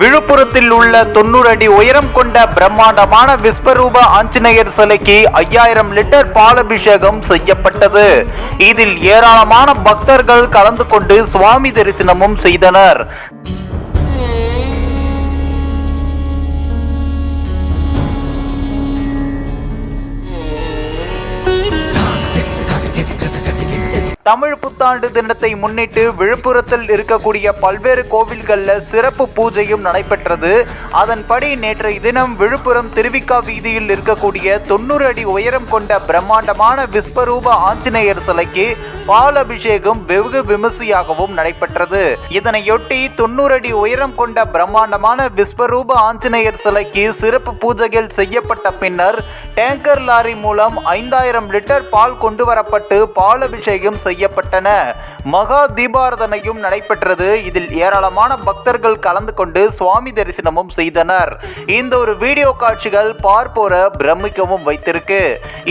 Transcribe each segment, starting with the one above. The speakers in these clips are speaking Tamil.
விழுப்புரத்தில் உள்ள தொண்ணூறு அடி உயரம் கொண்ட பிரம்மாண்டமான விஸ்வரூப ஆஞ்சநேயர் சிலைக்கு ஐயாயிரம் லிட்டர் பாலபிஷேகம் செய்யப்பட்டது. இதில் ஏராளமான பக்தர்கள் கலந்து கொண்டு சுவாமி தரிசனமும் செய்தனர். தமிழ் புத்தாண்டு தினத்தை முன்னிட்டு விழுப்புரத்தில் இருக்கக்கூடிய பல்வேறு கோவில்களில் சிறப்பு பூஜையும் நடைபெற்றது. அதன்படி நேற்றைய தினம் விழுப்புரம் திருவிக்கா வீதியில் இருக்கக்கூடிய தொண்ணூறு அடி உயரம் கொண்ட பிரம்மாண்டமான விஸ்வரூப ஆஞ்சநேயர் சிலைக்கு பால் அபிஷேகம் வெகு விமர்சையாகவும் நடைபெற்றது. இதனையொட்டி தொண்ணூறு அடி உயரம் கொண்ட பிரம்மாண்டமான விஸ்வரூப ஆஞ்சநேயர் சிலைக்கு சிறப்பு பூஜைகள் செய்யப்பட்ட பின்னர் டேங்கர் லாரி மூலம் ஐந்தாயிரம் லிட்டர் பால் கொண்டு வரப்பட்டு பால் அபிஷேகம் செய்யப்பட்டன. மகா தீபாரதனையும் நடைபெற்றது. இதில் ஏராளமான பக்தர்கள் கலந்து கொண்டு சுவாமி தரிசனமும் செய்தனர். இந்த ஒரு வீடியோ காட்சிகள் பார்ப்போர பிரமிக்கவும் வைத்திருக்கு.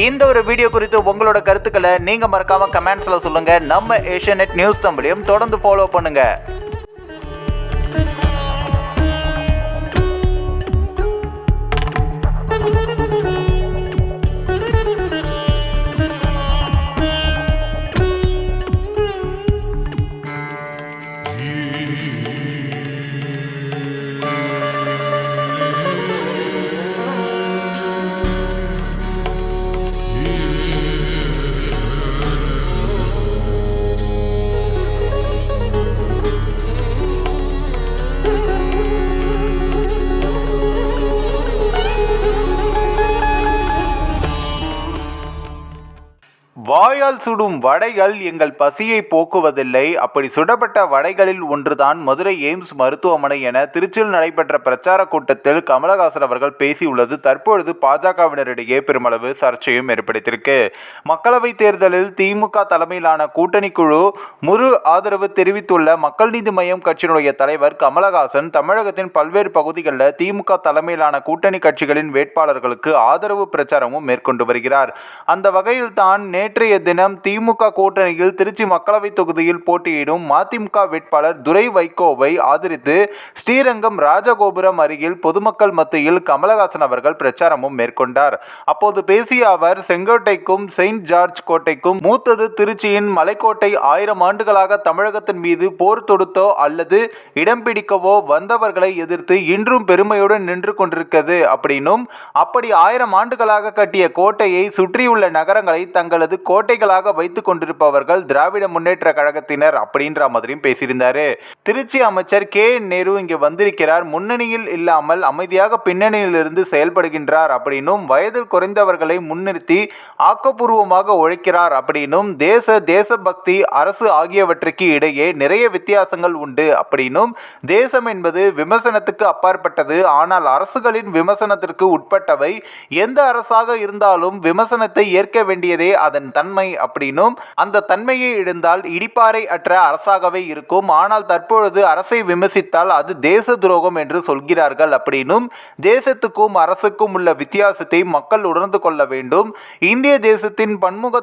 இந்த ஒரு வீடியோ குறித்து உங்களோட கருத்துக்களை நீங்க மறக்காம கமெண்ட்ஸ்ல சொல்லுங்க. நம்ம ஏஷியநெட் நியூஸ் தம்பளையும் தொடர்ந்து ஃபாலோ பண்ணுங்க. வாயால் சுடும் வடைகள் எங்கள் பசியை போக்குவதில்லை. அப்படி சுடப்பட்ட வடைகளில் ஒன்றுதான் மதுரை எய்ம்ஸ் மருத்துவமனை என திருச்சியில் நடைபெற்ற பிரச்சார கூட்டத்தில் கமலஹாசன் அவர்கள் பேசியுள்ளது. தற்பொழுது பாஜகவினரிடையே பெருமளவு சர்ச்சையும் ஏற்படுத்தியிருக்கு. மக்களவைத் தேர்தலில் திமுக தலைமையிலான கூட்டணி குழு முழு ஆதரவு தெரிவித்துள்ள மக்கள் நீதி மய்யம் கட்சியினுடைய தலைவர் கமலஹாசன் தமிழகத்தின் பல்வேறு பகுதிகளில் திமுக தலைமையிலான கூட்டணி கட்சிகளின் வேட்பாளர்களுக்கு ஆதரவு பிரச்சாரமும் மேற்கொண்டு வருகிறார். அந்த வகையில் தான் நேற்று நேற்றைய தினம் திமுக கூட்டணியில் திருச்சி மக்களவைத் தொகுதியில் போட்டியிடும் மதிமுக வேட்பாளர் துரை வைகோவை ஆதரித்து ஸ்ரீரங்கம் ராஜகோபுரம் அருகில் பொதுமக்கள் மத்தியில் கமலஹாசன் அவர்கள் பிரச்சாரமும் மேற்கொண்டார். அப்போது பேசிய அவர் செங்கோட்டைக்கும் செயின்ட் ஜார்ஜ் கோட்டைக்கும் மூத்தது திருச்சியின் மலைக்கோட்டை ஆயிரம் ஆண்டுகளாக தமிழகத்தின் மீது போர் தொடுத்தோ அல்லது இடம் பிடிக்கவோ வந்தவர்களை எதிர்த்து இன்றும் பெருமையுடன் நின்று கொண்டிருக்கிறது அப்படின்னும் அப்படி ஆயிரம் ஆண்டுகளாக கட்டிய கோட்டையை சுற்றியுள்ள நகரங்களை தங்களது கோட்டைகளாக வைத்துக் கொண்டிருப்பவர்கள் திராவிட முன்னேற்ற கழகத்தினர் அப்படின்ற மாதிரியும் பேசியிருந்தாரு. திருச்சி அமைச்சர் கே என் நேரு இங்கு வந்திருக்கிறார். முன்னணியில் இல்லாமல் அமைதியாக பின்னணியிலிருந்து செயல்படுகின்றார் அப்படின்னும் வயதில் குறைந்தவர்களை முன்னிறுத்தி ஆக்கப்பூர்வமாக உழைக்கிறார் அப்படின்னும் தேச தேசபக்தி அரசு ஆகியவற்றுக்கு இடையே நிறைய வித்தியாசங்கள் உண்டு அப்படின்னும் தேசம் என்பது விமர்சனத்துக்கு அப்பாற்பட்டது. ஆனால் அரசுகளின் விமர்சனத்திற்கு உட்பட்டவை எந்த அரசாக இருந்தாலும் விமர்சனத்தை ஏற்க வேண்டியதே அதன் தன்மை அப்படின்னும் அந்த தன்மையை இழந்தால் இடிப்பாறை அற்ற அரசாகவே இருக்கும். ஆனால் தற்பொழுது அரசை விமர்சித்தால் அது தேச துரோகம் என்று சொல்கிறார்கள் அப்படின்னும் தேசத்துக்கும் அரசுக்கும் உள்ள வித்தியாசத்தை மக்கள் உணர்ந்து கொள்ள வேண்டும். இந்திய தேசத்தின் பன்முக